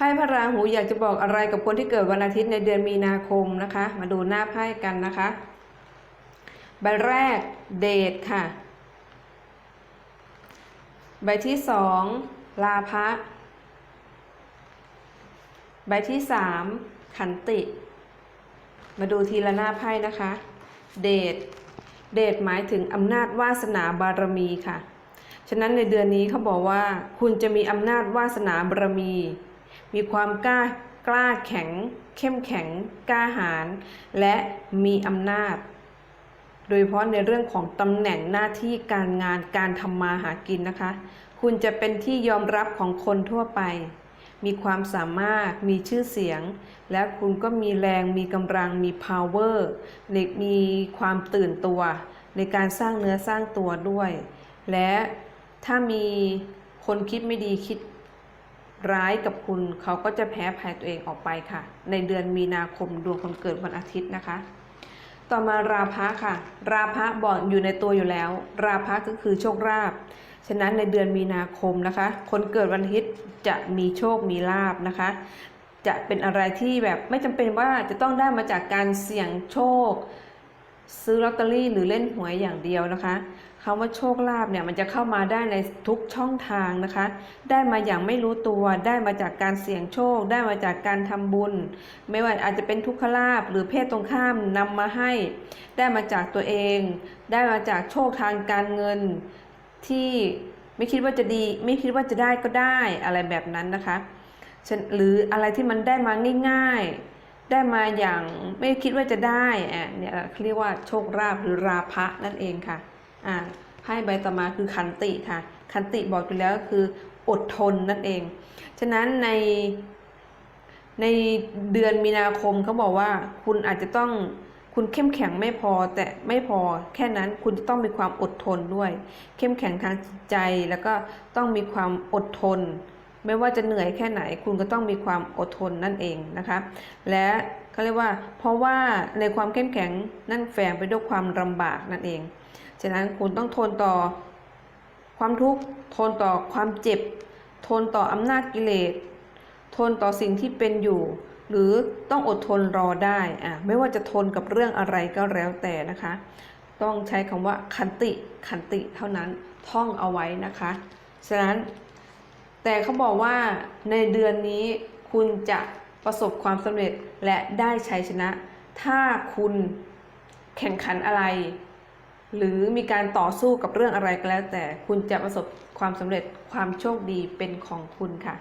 ไพ่พระราหูอยากจะบอกอะไรกับคนที่เกิดวันอาทิตย์ในเดือนมีนาคมนะคะ มาดูหน้าไพ่กันนะคะ ใบแรกเดทค่ะ ใบที่สองลาภะใบที่สามขันติ มาดูทีละหน้าไพ่นะคะ เดทเดทหมายถึงอำนาจวาสนาบารมีค่ะ ฉะนั้นในเดือนนี้เขาบอกว่า คุณจะมีอำนาจวาสนาบารมี มีความกล้ากล้าแข็ง เข้มแข็ง กล้าหาญและมีอำนาจ โดยเฉพาะในเรื่องของตำแหน่งหน้าที่การงานการทำมาหากินนะคะ คุณจะเป็นที่ยอมรับของคนทั่วไป มีความสามารถมีชื่อเสียง และคุณก็มีแรงมีกำลังมี power มีความตื่นตัว ในการสร้างเนื้อสร้างตัวด้วย และถ้ามีคนคิดไม่ดีคิด ร้ายกับคุณเขาก็จะแพ้ภัยตัวเองออกไปค่ะ ในเดือนมีนาคมดวงคนเกิดวันอาทิตย์นะคะ ต่อมาราพะค่ะ ราพะบอกอยู่ในตัวอยู่แล้ว ราพะก็คือโชคลาภฉะนั้นในเดือนมีนาคมนะคะ คนเกิดวันอาทิตย์จะมีโชคมีลาบนะคะ จะเป็นอะไรที่แบบไม่จำเป็นว่าจะต้องได้มาจากการเสี่ยงโชค ซื้อลอตเตอรี่หรือเล่นหวยอย่างเดียวนะคะคำว่าโชคลาภเนี่ยมันจะเข้ามาได้ในทุกช่องทางนะคะ ได้มาอย่างไม่รู้ตัว ได้มาจากการเสี่ยงโชค ได้มาจากการทำบุญ ไม่ว่าอาจจะเป็นทุกขลาภหรือเพศตรงข้ามนำมาให้ ได้มาจากตัวเอง ได้มาจากโชคทางการเงินที่ไม่คิดว่าจะดี ไม่คิดว่าจะได้ก็ได้อะไรแบบนั้นนะคะฉะหรืออะไรที่มันได้มาง่าย ๆ ได้มาอย่างไม่คิดว่าจะได้อะเนี่ยเรียกว่าโชคราภหรือราภะนั่นเองค่ะอ่าไพ่ใบต่อมาคือขันติค่ะ ขันติบอกอยู่แล้วก็คืออดทนนั่นเอง ฉะนั้นในในเดือนมีนาคมเขาบอกว่าคุณอาจจะต้องคุณเข้มแข็งไม่พอแต่ไม่พอแค่นั้นคุณจะต้องมีความอดทนด้วย เข้มแข็งทางจิตใจแล้วก็ต้องมีความอดทน ไม่ว่าจะเหนื่อยแค่ไหนคุณก็ต้องมีความอดทนนั่นเองนะคะ และเขาเรียกว่า เพราะว่าในความเข้มแข็งนั่นแฝงไปด้วยความลำบากนั่นเอง ฉะนั้นคุณต้องทนต่อความทุกข์ทนต่อความเจ็บ ทนต่ออำนาจกิเลส ทนต่อสิ่งที่เป็นอยู่ หรือต้องอดทนรอได้อะไม่ว่าจะทนกับเรื่องอะไรก็แล้วแต่นะคะ ต้องใช้คำว่าขันติขันติเท่านั้นท่องเอาไว้นะคะ ฉะนั้น แต่เขาบอกว่าในเดือนนี้คุณจะประสบความสำเร็จและได้ชัยชนะ ถ้าคุณแข่งขันอะไร หรือมีการต่อสู้กับเรื่องอะไรก็แล้ว แต่คุณจะประสบความสำเร็จความโชคดีเป็นของคุณค่ะ